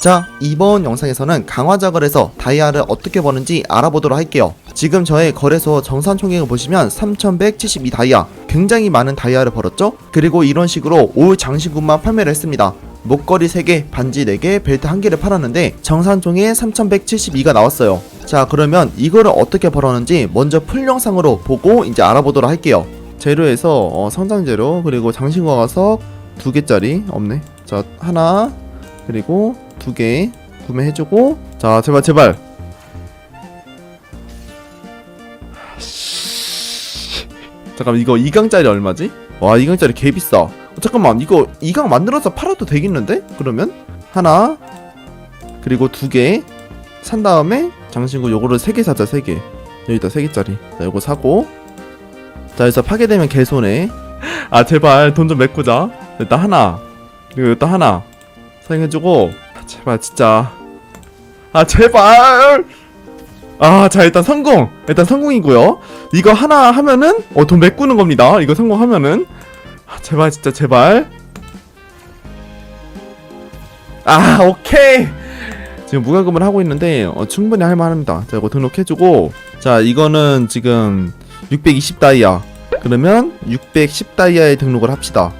자, 이번 영상에서는 강화작을 해서 다이아를 어떻게 버는지 알아보도록 할게요. 지금 저의 거래소 정산 총액을 보시면 3172 다이아, 굉장히 많은 다이아를 벌었죠? 그리고 이런 식으로 올 장신구만 판매를 했습니다. 목걸이 3개, 반지 4개, 벨트 1개를 팔았는데 정산총에 3172가 나왔어요. 자, 그러면 이거를 어떻게 벌었는지 먼저 풀 영상으로 보고 이제 알아보도록 할게요. 재료에서 어, 성장 재료 그리고 장신구 가서 두 개짜리 없네. 자, 하나 그리고 두 개 구매해주고. 자 제발 제발. 잠깐만 이거 2강짜리 얼마지? 와 2강짜리 개 비싸. 어, 잠깐만 이거 2강 만들어서 팔아도 되겠는데? 그러면? 하나. 그리고 두 개. 산 다음에 장신구 요거를 세 개 사자 세개. 여기다 세 개짜리. 자 요거 사고. 자 여기서 파괴되면 개손해 아 제발 돈 좀 메꾸자. 일단 하나. 그리고 일단 하나. 사용해주고 제발 진짜. 아 제발! 아 자 일단 성공! 일단 성공이고요. 이거 하나 하면은 어 돈 메꾸는 겁니다. 이거 성공하면은. 아, 제발 진짜 제발. 아 오케이! 지금 무과금을 하고 있는데 어, 충분히 할만합니다. 자 이거 등록해주고. 자 이거는 지금 620 다이아. 그러면 610 다이아에 등록을 합시다.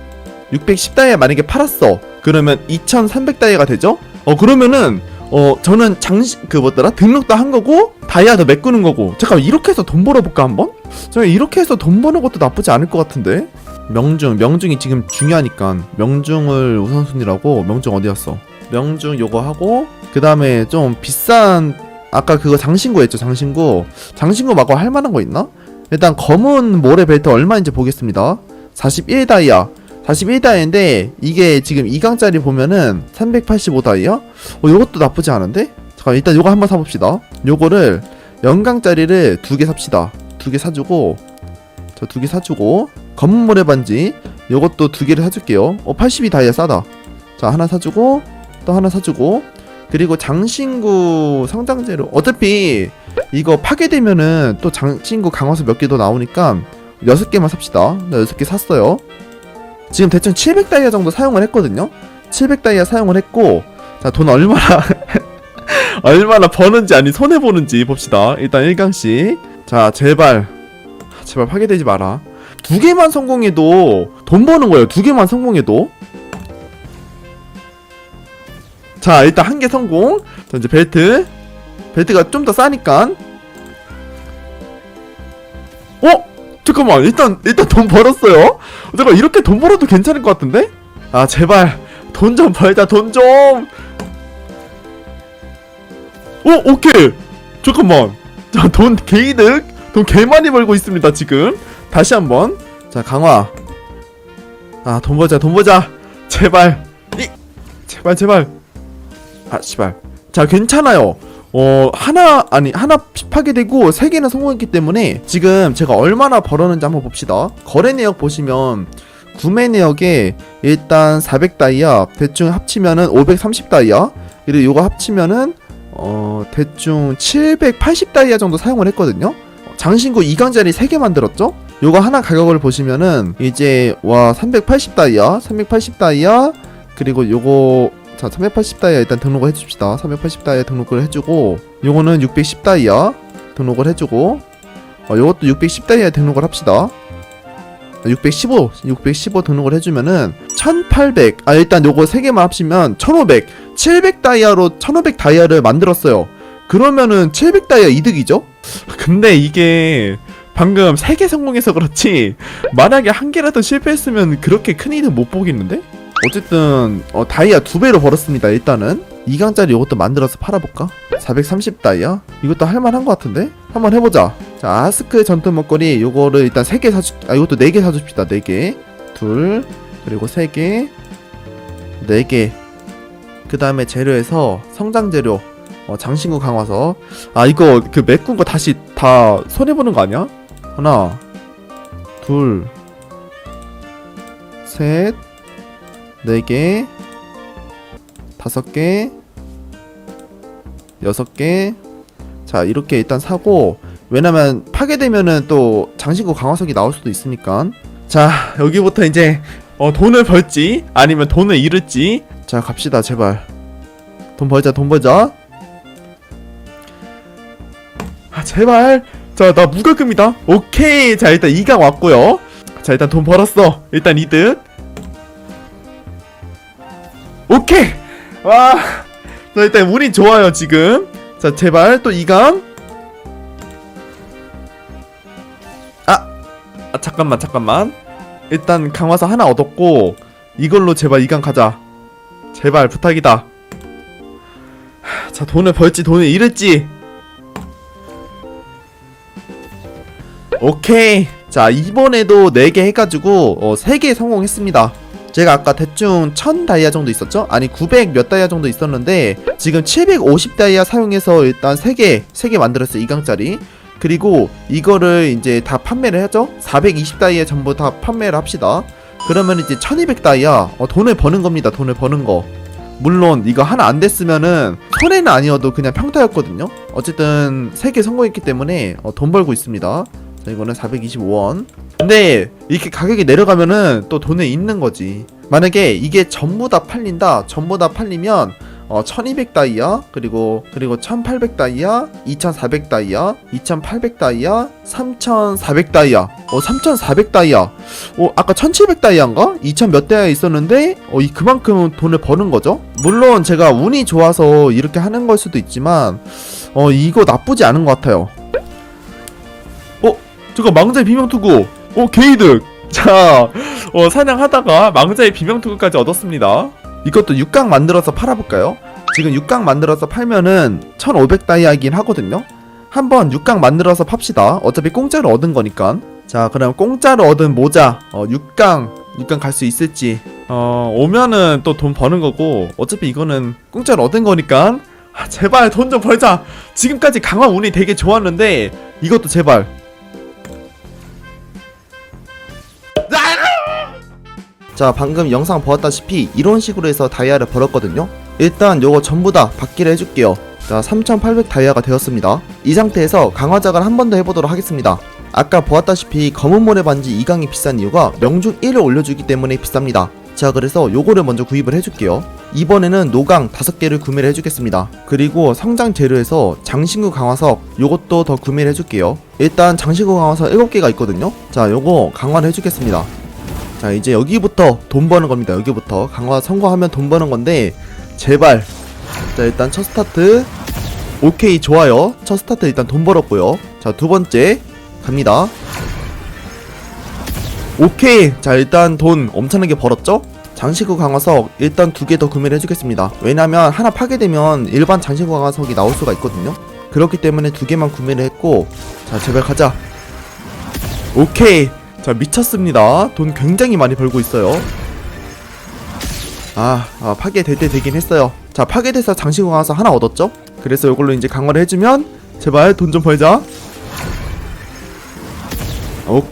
610 다이아 만약에 팔았어. 그러면 2300 다이아가 되죠 어 그러면은 어 저는 장시 그 뭐더라? 등록도 한 거고 다이아도 메꾸는 거고. 잠깐 이렇게 해서 돈 벌어볼까 한번? 저 이렇게 해서 돈 버는 것도 나쁘지 않을 것 같은데? 명중 명중이 지금 중요하니까. 명중을 우선순위라고? 명중 어디 갔어? 명중 요거 하고 그 다음에 좀 비싼 아까 그거 장신구 했죠 장신구? 장신구 말고 할 만한 거 있나? 일단 검은 모래 벨트 얼마인지 보겠습니다. 41 다이아 41다이아인데 이게 지금 2강짜리 보면은 385다이아? 어 요것도 나쁘지 않은데? 잠깐 일단 요거 한번 사봅시다. 요거를 영강짜리를 두 개 삽시다. 두 개 사주고 저 두 개 사주고 검은 모래 반지 요것도 두 개를 사줄게요. 어 82다이아 싸다. 자 하나 사주고 또 하나 사주고 그리고 장신구 성장재료 어차피 이거 파괴되면은 또 장신구 강화수 몇 개 더 나오니까 여섯 개만 삽시다. 나 여섯 개 샀어요 지금 대충 700다이아 정도 사용을 했거든요. 700다이아 사용을 했고 자 돈 얼마나 얼마나 버는지 아니 손해 보는지 봅시다. 일단 1강씩 자 제발 제발 파괴되지 마라. 두 개만 성공해도 돈 버는 거예요. 두 개만 성공해도 자 일단 한 개 성공. 자 이제 벨트 벨트가 좀 더 싸니까 어? 잠깐만 일단 일단 돈 벌었어요. 잠깐 이렇게 돈 벌어도 괜찮을 것 같은데? 아 제발 돈 좀 벌자 돈 좀. 오 오케이! 잠깐만. 자돈 개이득? 돈 개 많이 벌고 있습니다 지금. 다시 한번. 자 강화. 아 돈 벌자 돈 벌자. 제발. 이 제발 제발. 아 씨발. 자 괜찮아요 어 하나 아니 하나 파괴되고 세 개나 성공했기 때문에 지금 제가 얼마나 벌었는지 한번 봅시다. 거래 내역 보시면 구매 내역에 일단 400다이아 대충 합치면은 530다이아 그리고 요거 합치면은 어 대충 780다이아 정도 사용을 했거든요. 장신구 2강짜리 3개 만들었죠? 요거 하나 가격을 보시면은 이제 와 380다이아 380다이아 그리고 요거 자 380다이아 일단 등록을 해줍시다. 380다이아 등록을 해주고 요거는 610다이아 등록을 해주고 어, 요것도 610다이아 등록을 합시다. 615 615 등록을 해주면은 1800 아 일단 요거 3개만 합치면 1500 700다이아로 1500다이아를 만들었어요. 그러면은 700다이아 이득이죠? 근데 이게 방금 3개 성공해서 그렇지 만약에 한 개라도 실패했으면 그렇게 큰 이득 못 보겠는데? 어쨌든 어, 다이아 두 배로 벌었습니다. 일단은 2강짜리 이것도 만들어서 팔아볼까? 430 다이아? 이것도 할만한 것 같은데? 한번 해보자. 자 아스크 전투 먹거리 요거를 일단 3개 사주 아 이것도 4개 사줍시다. 4개 둘 그리고 3개 4개 그 다음에 재료에서 성장 재료 어, 장신구 강화서 아 이거 그 메꾼 거 다시 다 손해보는 거 아니야? 하나 둘셋 네 개, 다섯 개, 여섯 개. 자, 이렇게 일단 사고, 왜냐면 파괴되면은 또 장신구 강화석이 나올 수도 있으니까. 자, 여기부터 이제 어, 돈을 벌지, 아니면 돈을 잃을지. 자, 갑시다, 제발. 돈 벌자 돈 벌자 아 제발 자 나 무과금이다 오케이 자 일단 2강 왔고요 자 일단 돈 벌었어 일단 이득 오케이. 와 자 일단 운이 좋아요 지금. 자 제발 또 2강. 아, 아 잠깐만 잠깐만. 일단 강화사 하나 얻었고 이걸로 제발 2강 가자. 제발 부탁이다. 하, 자 돈을 벌지 돈을 잃을지. 오케이. 자 이번에도 4개 해가지고 어, 3개 성공했습니다 제가 아까 대충 1000 다이아 정도 있었죠? 아니 900 몇 다이아 정도 있었는데 지금 750 다이아 사용해서 일단 3개 3개 만들었어요 2강짜리. 그리고 이거를 이제 다 판매를 하죠? 420 다이아 전부 다 판매를 합시다. 그러면 이제 1200 다이아 어, 돈을 버는 겁니다 돈을 버는 거. 물론 이거 하나 안 됐으면은 손해는 아니어도 그냥 평타였거든요. 어쨌든 3개 성공했기 때문에 어, 돈 벌고 있습니다. 자 이거는 425원 근데 이렇게 가격이 내려가면은 또 돈을 잃는 거지. 만약에 이게 전부 다 팔린다 전부 다 팔리면 어, 1200 다이아 그리고 그리고 1800 다이아 2400 다이아 2800 다이아 3400 다이아. 어 3400 다이아. 어 아까 1700 다이아인가? 2000 몇 다이아 있었는데 어 이 그만큼 돈을 버는 거죠? 물론 제가 운이 좋아서 이렇게 하는 걸 수도 있지만 어 이거 나쁘지 않은 것 같아요. 어 잠깐 망자의 비명투구 어 게이득. 자 어, 사냥하다가 망자의 비명투구까지 얻었습니다. 이것도 6강 만들어서 팔아볼까요? 지금 6강 만들어서 팔면은 1500 다이아이긴 하거든요. 한번 6강 만들어서 팝시다. 어차피 공짜로 얻은 거니까. 자 그럼 공짜로 얻은 모자 어 6강 6강 갈 수 있을지. 어 오면은 또 돈 버는 거고 어차피 이거는 공짜로 얻은 거니까. 아, 제발 돈 좀 벌자. 지금까지 강화 운이 되게 좋았는데 이것도 제발 자 방금 영상 보았다시피 이런 식으로 해서 다이아를 벌었거든요. 일단 요거 전부 다 받기를 해줄게요. 자 3800 다이아가 되었습니다. 이 상태에서 강화작을 한 번 더 해보도록 하겠습니다. 아까 보았다시피 검은 모래 반지 2강이 비싼 이유가 명중 1을 올려주기 때문에 비쌉니다. 자 그래서 요거를 먼저 구입을 해줄게요. 이번에는 노강 5개를 구매를 해주겠습니다. 그리고 성장 재료에서 장신구 강화석 요것도 더 구매를 해줄게요. 일단 장신구 강화석 7개가 있거든요. 자 요거 강화를 해주겠습니다 자 이제 여기부터 돈 버는 겁니다. 여기부터. 강화 성공하면 돈 버는 건데 제발. 자 일단 첫 스타트. 오케이 좋아요. 첫 스타트 일단 돈 벌었고요. 자 두 번째. 갑니다. 오케이. 자 일단 돈 엄청나게 벌었죠? 장시구 강화석 일단 두 개 더 구매를 해주겠습니다. 왜냐면 하나 파게 되면 일반 장시구 강화석이 나올 수가 있거든요. 그렇기 때문에 두 개만 구매를 했고 자 제발 가자. 오케이 자 미쳤습니다. 돈 굉장히 많이 벌고 있어요. 아, 아 파괴될 때 되긴 했어요. 자 파괴돼서 장신구 강화서 하나 얻었죠? 그래서 이걸로 이제 강화를 해주면 제발 돈 좀 벌자. 오,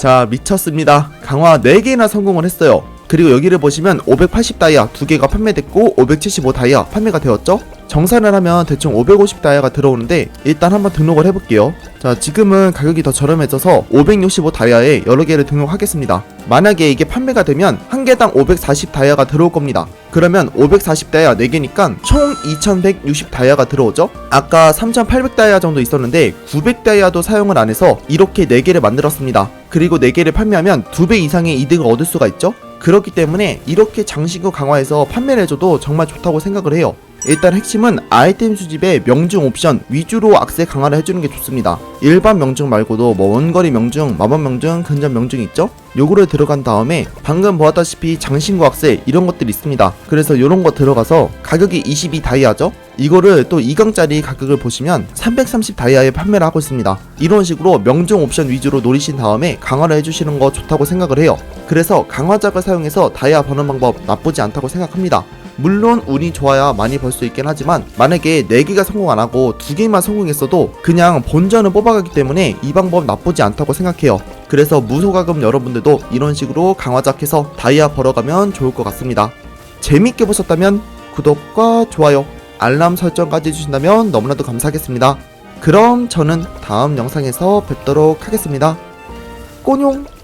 자 미쳤습니다. 강화 4개나 성공을 했어요 그리고 여기를 보시면 580 다이아 2개가 판매됐고 575 다이아 판매가 되었죠? 정산을 하면 대충 550 다이아가 들어오는데 일단 한번 등록을 해볼게요. 자 지금은 가격이 더 저렴해져서 565 다이아에 여러 개를 등록하겠습니다. 만약에 이게 판매가 되면 한 개당 540 다이아가 들어올 겁니다. 그러면 540 다이아 4개니까 총 2160 다이아가 들어오죠? 아까 3800 다이아 정도 있었는데 900 다이아도 사용을 안 해서 이렇게 4개를 만들었습니다. 그리고 4개를 판매하면 2배 이상의 이득을 얻을 수가 있죠 그렇기 때문에 이렇게 장신구 강화해서 판매를 해줘도 정말 좋다고 생각을 해요 일단 핵심은 아이템 수집에 명중 옵션 위주로 악세 강화를 해주는 게 좋습니다. 일반 명중 말고도 뭐 원거리 명중, 마법 명중, 근접 명중 있죠? 요거를 들어간 다음에 방금 보았다시피 장신구 악세 이런 것들이 있습니다. 그래서 요런 거 들어가서 가격이 22 다이아죠? 이거를 또 2강짜리 가격을 보시면 330 다이아에 판매를 하고 있습니다. 이런 식으로 명중 옵션 위주로 노리신 다음에 강화를 해주시는 거 좋다고 생각을 해요. 그래서 강화작을 사용해서 다이아 버는 방법 나쁘지 않다고 생각합니다. 물론 운이 좋아야 많이 벌 수 있긴 하지만 만약에 4개가 성공 안 하고 2개만 성공했어도 그냥 본전을 뽑아가기 때문에 이 방법 나쁘지 않다고 생각해요. 그래서 무소가금 여러분들도 이런 식으로 강화작해서 다이아 벌어가면 좋을 것 같습니다. 재밌게 보셨다면 구독과 좋아요, 알람 설정까지 해주신다면 너무나도 감사하겠습니다. 그럼 저는 다음 영상에서 뵙도록 하겠습니다. 꼬뇽!